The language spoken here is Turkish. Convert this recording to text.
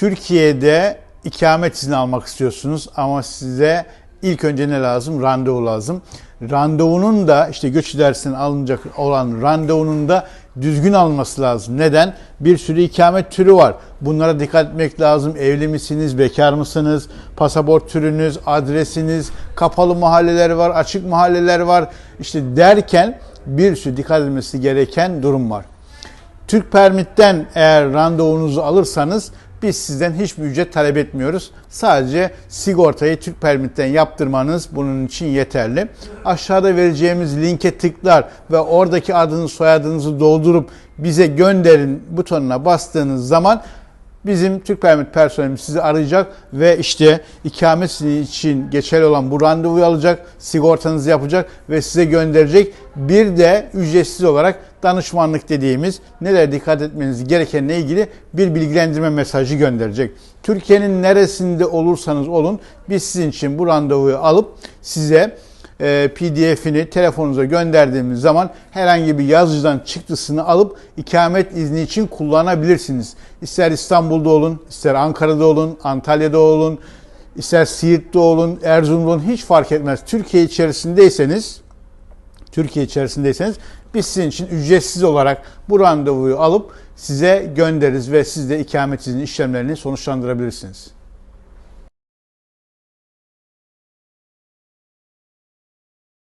Türkiye'de ikamet izni almak istiyorsunuz ama size ilk önce ne lazım? Randevu lazım. Randevunun da işte göç idaresinden alınacak olan randevunun da düzgün alınması lazım. Neden? Bir sürü ikamet türü var. Bunlara dikkat etmek lazım. Evli misiniz, bekar mısınız, pasaport türünüz, adresiniz, kapalı mahalleler var, açık mahalleler var. İşte derken bir sürü dikkat edilmesi gereken durum var. Türk Permit'ten eğer randevunuzu alırsanız biz sizden hiçbir ücret talep etmiyoruz. Sadece sigortayı Türk Permit'ten yaptırmanız bunun için yeterli. Aşağıda vereceğimiz linke tıklar ve oradaki adınızı soyadınızı doldurup bize gönderin butonuna bastığınız zaman Bizim Türk Permit personelimiz sizi arayacak ve işte ikamet için geçerli olan bu randevuyu alacak, sigortanızı yapacak ve size gönderecek. Bir de ücretsiz olarak danışmanlık dediğimiz neler dikkat etmeniz gerekenle ilgili bir bilgilendirme mesajı gönderecek. Türkiye'nin neresinde olursanız olun biz sizin için bu randevuyu alıp size PDF'ini telefonunuza gönderdiğimiz zaman herhangi bir yazıcıdan çıktısını alıp ikamet izni için kullanabilirsiniz. İster İstanbul'da olun, ister Ankara'da olun, Antalya'da olun, ister Siirt'te olun, Erzurum'da olun hiç fark etmez. Türkiye içerisindeyseniz Türkiye içerisindeyseniz biz sizin için ücretsiz olarak bu randevuyu alıp size göndeririz ve siz de ikamet izni işlemlerini sonuçlandırabilirsiniz.